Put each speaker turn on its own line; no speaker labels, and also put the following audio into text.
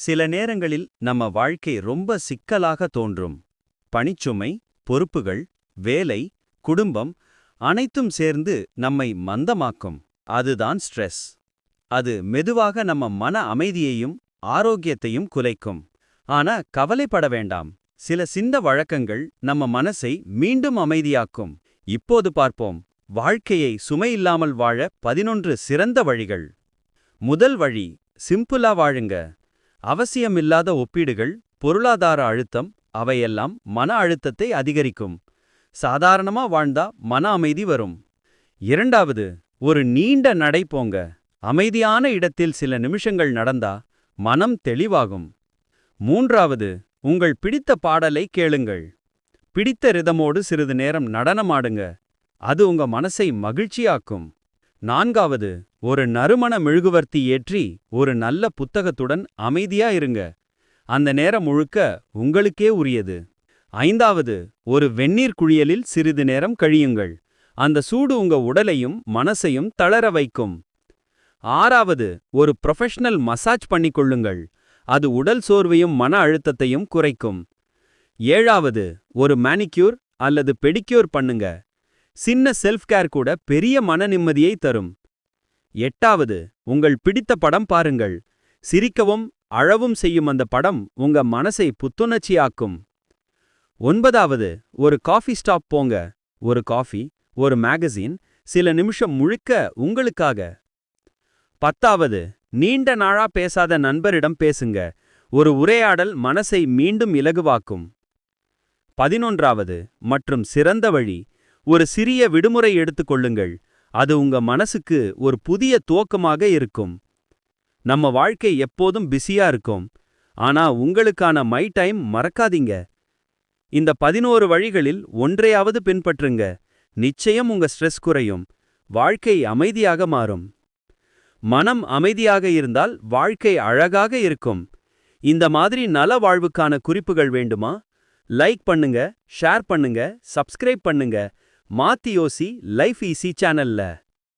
சில நேரங்களில் நம்ம வாழ்க்கை ரொம்ப சிக்கலாக தோன்றும். பணிச்சுமை பொறுப்புகள் வேலை குடும்பம் அனைத்தும் சேர்ந்து நம்மை மந்தமாக்கும். அதுதான் ஸ்ட்ரெஸ் அது மெதுவாக நம்ம மன அமைதியையும் ஆரோக்கியத்தையும் குலைக்கும். ஆனா கவலைப்பட வேண்டாம். சில சிந்த வழக்கங்கள் நம்ம மனசை மீண்டும் அமைதியாக்கும். இப்போது பார்ப்போம். வாழ்க்கையை சுமையில்லாமல் வாழ பதினொன்று சிறந்த வழிகள். முதல் வழி சிம்பிளா வாழுங்க. அவசியமில்லாத ஒப்பீடுகள் பொருளாதார அழுத்தம் அவையெல்லாம் மன அழுத்தத்தை அதிகரிக்கும். சாதாரணமா வாழ்ந்தா மன அமைதி வரும். இரண்டாவது ஒரு நீண்ட நடை போங்க. அமைதியான இடத்தில் சில நிமிஷங்கள் நடந்தா மனம் தெளிவாகும். மூன்றாவது உங்கள் பிடித்த பாடலை கேளுங்கள். பிடித்த ரிதமோடு சிறிது நேரம் நடனமாடுங்க. அது உங்க மனசை மகிழ்ச்சியாக்கும். நான்காவது ஒரு நறுமண மெழுகுவர்த்தி ஏற்றி ஒரு நல்ல புத்தகத்துடன் அமைதியா இருங்க அந்த நேரம் முழுக்க உங்களுக்கே உரியது. ஐந்தாவது ஒரு வெந்நீர் குழியலில் சிறிது நேரம் கழியுங்கள். அந்த சூடு உங்க உடலையும் மனசையும் தளர வைக்கும். ஆறாவது ஒரு ப்ரொஃபஷனல் மசாஜ் பண்ணிக்கொள்ளுங்கள். அது உடல் சோர்வையும் மன அழுத்தத்தையும் குறைக்கும். ஏழாவது ஒரு மேனிக்யூர் அல்லது பெடிக்யூர் பண்ணுங்க. சின்ன செல்ஃப் கேர் கூட பெரிய மன நிம்மதியை தரும். எட்டாவது உங்கள் பிடித்த படம் பாருங்கள். சிரிக்கவும் அழவும் செய்யும் அந்த படம் உங்க மனசை புத்துணர்ச்சியாக்கும். ஒன்பதாவது ஒரு காஃபி ஸ்டாப் போங்க. ஒரு காஃபி ஒரு மேகசின் சில நிமிஷம் முழுக்க உங்களுக்காக. பத்தாவது நீண்ட நாளா பேசாத நண்பரிடம் பேசுங்க. ஒரு உரையாடல் மனசை மீண்டும் இலகுவாக்கும். பதினொன்றாவது மற்றும் சிறந்த வழி ஒரு சிறிய விடுமுறை எடுத்துக்கொள்ளுங்கள் அது உங்க மனசுக்கு ஒரு புதிய துவக்கமாக இருக்கும். நம்ம வாழ்க்கை எப்போதும் பிஸியா இருக்கும். ஆனா உங்களுக்கான மை டைம் மறக்காதீங்க. இந்த பதினோரு வழிகளில் ஒன்றையாவது பின்பற்றுங்க. நிச்சயம் உங்க ஸ்ட்ரெஸ் குறையும். வாழ்க்கை அமைதியாக மாறும். மனம் அமைதியாக இருந்தால் வாழ்க்கை அழகாக இருக்கும். இந்த மாதிரி நல வாழ்வுக்கான குறிப்புகள் வேண்டுமா? லைக் பண்ணுங்க ஷேர் பண்ணுங்க சப்ஸ்கிரைப் பண்ணுங்க. மாத்தியோசி லைஃப் ஈஸி சேனல்ல.